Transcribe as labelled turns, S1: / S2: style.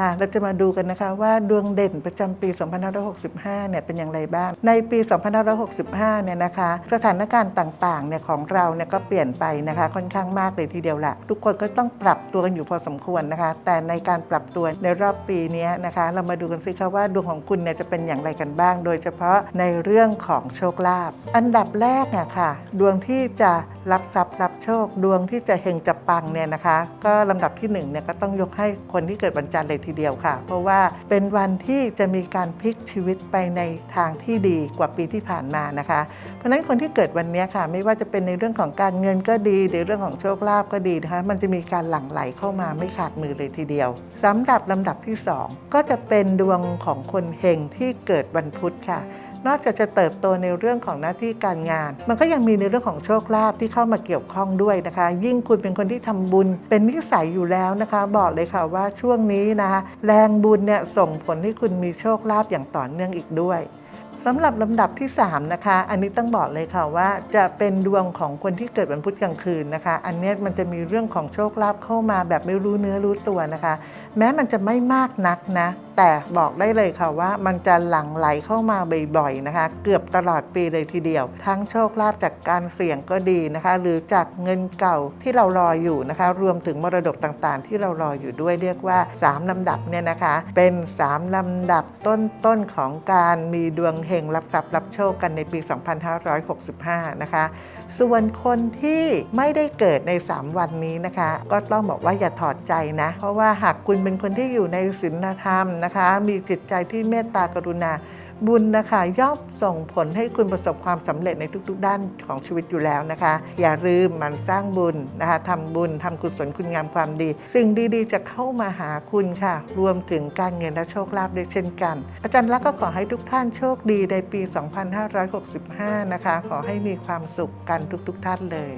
S1: ค่ะ เราจะมาดูกันนะคะว่าดวงเด่นประจำปี 2565 เนี่ยเป็นอย่างไรบ้าง ในปี 2565 เนี่ยนะคะ สถานการณ์ต่างๆ เนี่ยของเราเนี่ยก็เปลี่ยนไปนะคะ ค่อนข้างมากเลยทีเดียวละทุกคนก็ต้องปรับตัวกันอยู่พอสมควรนะคะ แต่ในการปรับตัวในรอบปีนี้นะคะ เรามาดูกันสิคะว่าดวงของคุณเนี่ยจะเป็นอย่างไรกันบ้าง โดยเฉพาะในเรื่องของโชคลาภ อันดับแรกเนี่ยค่ะ ดวงที่จะรับทรัพย์รับโชค ดวงที่จะเฮงจะปังเนี่ยนะคะ ก็ลำดับที่หนึ่งเนี่ยก็ต้องยกให้คนที่เกิดวันจันทร์เลยทีเดียวค่ะ เพราะว่าเป็นวันที่จะมีการพลิกชีวิตไปในทางที่ดีกว่าปีที่ผ่านมานะคะ เพราะฉะนั้นคนที่เกิดวันนี้ค่ะ ไม่ว่าจะเป็นในเรื่องของการเงินก็ดีหรือเรื่องของโชคลาภก็ดีนะคะมันจะมีการหลั่งไหลเข้ามาไม่ขาดมือเลยทีเดียวสำหรับลำดับที่ 2 ก็จะเป็นดวงของคนเฮงที่เกิดวันพุธค่ะ นอกจากจะเติบโตในเรื่องของหน้าที่การงาน มันก็ยังมีในเรื่องของโชคลาภที่เข้ามาเกี่ยวข้องด้วยนะคะ ยิ่งคุณเป็นคนที่ทำบุญ เป็นนิสัยอยู่แล้วนะคะ บอกเลยค่ะว่าช่วงนี้นะคะแรงบุญเนี่ยส่งผลให้คุณมีโชคลาภอย่างต่อเนื่องอีกด้วยสำหรับลำดับที่ 3 นะคะ อันนี้ต้องบอกเลยค่ะว่าจะเป็นดวงของคนที่เกิดวันพุธกลางคืนนะคะ อันนี้มันจะมีเรื่องของโชคลาภเข้ามาแบบไม่รู้เนื้อรู้ตัวนะคะ แม้มันจะไม่มากนักนะ แต่บอกได้เลยค่ะว่ามันจะหลั่งไหลเข้ามาบ่อยๆนะคะ เกือบตลอดปีเลยทีเดียว ทั้งโชคลาภจากการเสี่ยงก็ดีนะคะ หรือจากเงินเก่าที่เรารออยู่นะคะ รวมถึงมรดกต่างๆ ที่เรารออยู่ด้วยเรียกว่า 3 ลำดับเนี่ยนะคะ เป็น 3 ลำดับต้นๆของการมีดวงเฮงรับทรัพย์รับโชคกันในปี 2565 นะคะ ส่วนคนที่ไม่ได้เกิดใน 3 วันนี้นะคะ ก็ต้องบอกว่าอย่าถอดใจนะ เพราะว่าหากคุณเป็นคนที่อยู่ในศีลธรรมนะคะมีจิตใจที่เมตตากรุณา บุญนะคะย่อมส่งผลให้คุณประสบความสำเร็จในทุก ๆ ด้านของชีวิตอยู่แล้วนะคะ อย่าลืมมันสร้างบุญนะคะทำบุญทำกุศลคุณงามความดี สิ่งดีๆ จะเข้ามาหาคุณค่ะ รวมถึงการเงินและโชคลาภด้วยเช่นกัน อาจารย์ลักษณ์ก็ขอให้ทุกท่านโชคดีในปี 2565 นะคะ ขอให้มีความสุขกันทุก ๆ ท่านเลย